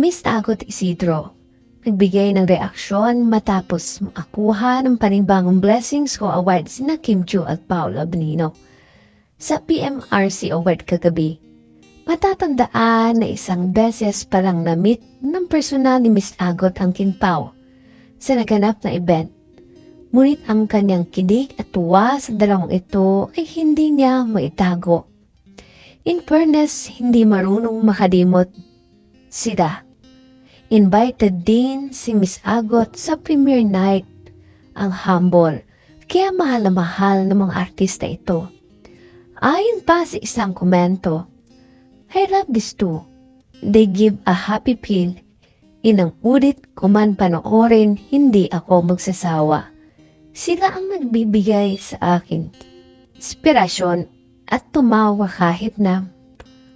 Miss Agot Isidro, nagbigay ng reaksyon matapos makakuha ng panibagong blessings ko award sina Kim Chu at Paolo Benino. Sa PMRC Award kagabi, matatandaan na isang beses parang na-meet ng personal ni Miss Agot ang King Pao sa naganap na event. Ngunit ang kanyang kilig at tuwa sa dalawang ito ay hindi niya maitago. In fairness, hindi marunong makadimot sila. Invited din si Miss Agot sa premiere night ang humble, kaya mahal na mahal ng mga artista ito. Ayon pa sa isang komento, I love this too. They give a happy feel. Inang ulit ko man panoorin, hindi ako magsasawa. Sila ang nagbibigay sa akin inspirasyon at tumawa kahit na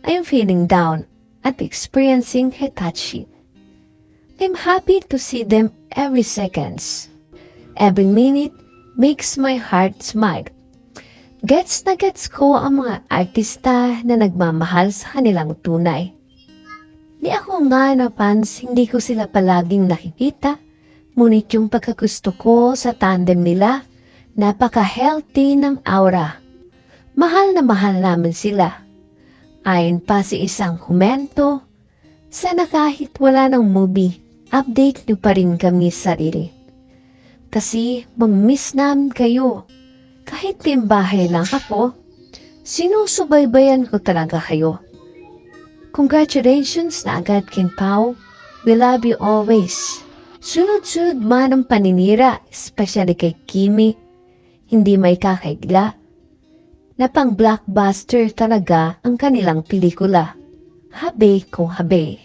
I'm feeling down at experiencing Hitachi. I'm happy to see them every seconds. Every minute makes my heart smile. Gets na gets ko ang mga artista na nagmamahal sa kanilang tunay. Di ako nga napans, hindi ko sila palaging nakikita. Ngunit yung pagkagusto ko sa tandem nila, napaka-healthy ng aura. Mahal na mahal namin sila. Ayon pa sa isang komento, sana kahit wala ng movie, update niyo pa rin kami sa sarili. Kasi mag-miss namin kayo. Kahit timbahay lang ako, sinusubaybayan ko talaga kayo. Congratulations na agad King Pao. We love you always. Sunod-sunod man ang paninira, especially kay Kimi. Hindi may kakaigla na pang blockbuster talaga ang kanilang pelikula. Habe kung habe.